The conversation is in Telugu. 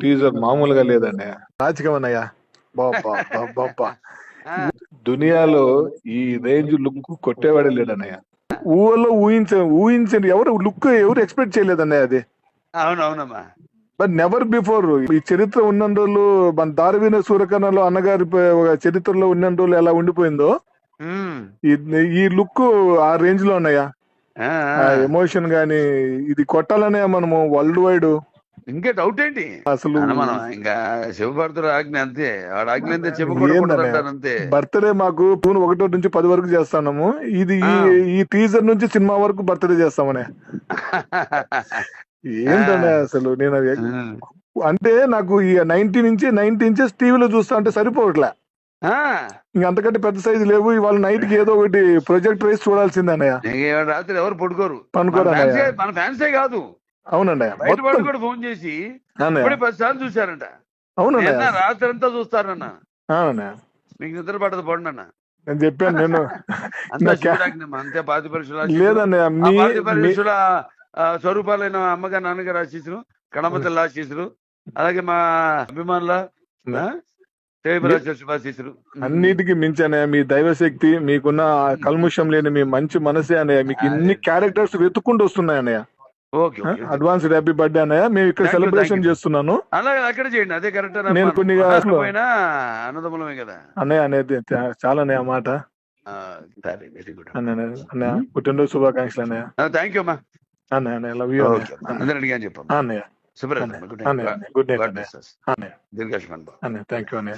టీజర్ మామూలుగా లేదన్నయ్య రాజకీయం అన్నయ్య. బాబా దునియాలో ఈ రేంజ్ లుక్ కొట్టేవాడే లేడన్నయ్య. ఊహలో ఊహించ ఊహించండి ఎవరు లుక్ ఎవరు ఎక్స్పెక్ట్ చేయలేదన్నయ్య అది. అవునవునమ్మా. బట్ నెవర్ బిఫోర్ ఈ చరిత్ర ఉన్న రోజులు మన దారవీన సూర్యకర్ణలో అన్నగారి చరిత్రలో ఉన్న రోజులు ఎలా ఉండిపోయిందో. ఈ- ఈ లుక్ ఆ రేంజ్లో ఉన్నాయా ఎమోషన్ గాని ఇది కొట్టాలనే మనము వరల్డ్ వైడ్. ఇంకా డౌట్ ఏంటి? అసలు మనం ఇంకా శివభారతుడు ఆజ్ఞ అంతే. వాడు ఆజ్ఞ అంతే? చెప్పకూడదు అంతే. బర్త్డే మాకు జూన్ ఒకటో నుంచి పది వరకు చేస్తున్నాము. ఇది ఈ టీజర్ నుంచి సినిమా వరకు బర్త్డే చేస్తామనే. ఏంటనే అసలు నేను. అంటే నాకు ఈ నైన్టీ నుంచి నైన్టీ ఇంచెస్ టీవీలో చూస్తా అంటే సరిపోవట్లే. ఇంక అంతకంటే పెద్ద సైజు లేవు. ఇవాళ నైట్కి ఏదో ఒకటి ప్రొజెక్ట్ రైస్ చూడాల్సిందే అన్నయ్య రాత్రి ఎవరు పడుకోరు. పనుకోరు మన ఫ్యాన్సే కాదు. అవునండి. బయట మొత్తం వాళ్ళు కూడా ఫోన్ చేసి ఇప్పుడే పది సార్లు చూశారంట. నిన్న రాత్రి అంతా చూస్తారన్న అవునన్నయ్య. మీకు నిద్ర పడదు పోండి అన్న నేను చెప్పాను నేను అంతా పాతి పరీక్షలు మీ పాతి పరీక్షల స్వరూపాలైన అమ్మగారు నాన్నగారు ఆశీస్సులు కణమతల ఆశీస్సులు అలాగే మా అభిమానుల అన్నిటికీ మించి అన్నయ్య మీ దైవశక్తి మీకున్న కల్ముషం లేని మీ మంచి మనసే అన్నయ్య మీకు ఇన్ని క్యారెక్టర్స్ వెతుక్కుంటూ వస్తున్నాయి అన్నయ్య అడ్వాన్స్ హ్యాపీ బర్త్డే అన్నయ్య. మేము ఇక్కడ సెలబ్రేషన్. చేస్తున్నాను. అలాగే అక్కడ చేయండి. అదే కరెక్ట్ నేను అన్నదమ్ములమే కదా. అన్నయ్య అనేది చాలా అన్నయ్య మాట. సరే వెరీ గుడ్ అన్నయ్య అన్నయ్య పుట్టినరోజు శుభాకాంక్షలు అన్నయ్య. థ్యాంక్ యూ అమ్మా. అన్నయ్య అన్నయ్య లవ్ యూ అందరూ అన్నయ్య. శుభ్రత అన్నయ్య అన్నయ్య గుడ్ నైట్ అన్నయ్య. దీర్ఘాయుష్మాన్ అన్నయ్య. థ్యాంక్ యూ అన్నయ్య.